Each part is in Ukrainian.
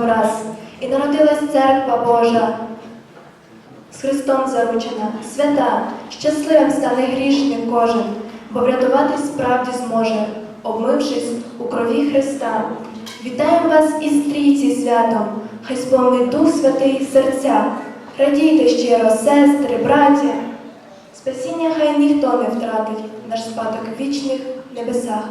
враз, і народилась церква Божа. З Христом заручена, свята, щасливим стане грішним кожен, бо врятуватись справді зможе, обмившись у крові Христа. Вітаємо вас із трійці святом, хай сповнить Дух Святий серця. Радійте щиро, сестри, браття. Спасіння хай ніхто не втратить наш спадок вічних небесах.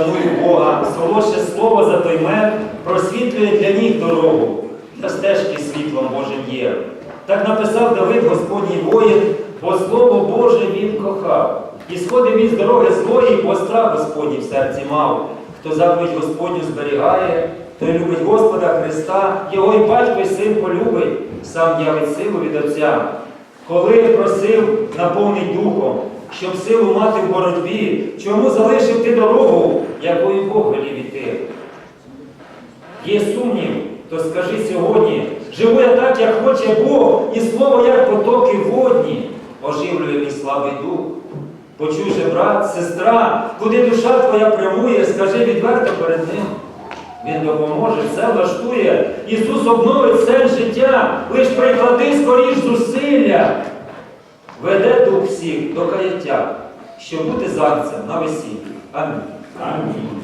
Шаную Бога, солодше слово за той мед просвітлює для ніг дорогу, для стежки світлом Божим є. Так написав Давид Господній воїн, бо Слово Боже він кохав. І сходив він з дороги злої, бо страх Господній в серці мав. Хто заповідь Господню зберігає, той любить Господа Христа, його і батько, і син полюбить, сам явить силу від Отця. Коли просив наповнить духом, щоб силу мати в боротьбі, чому залишив ти дорогу, якою Бог велів іти? Є сумнів, то скажи сьогодні, живу я так, як хоче Бог, і слово, як потоки водні, оживлює мій слабий дух. Почуй же, брат, сестра, куди душа твоя прямує, скажи відверто перед ним. Він допоможе, все влаштує. Ісус обновить все життя, лиш приклади скоріш зусилля. Веде дух всіх до каяття, щоб бути зайцем на весіллі. Амінь. Амінь.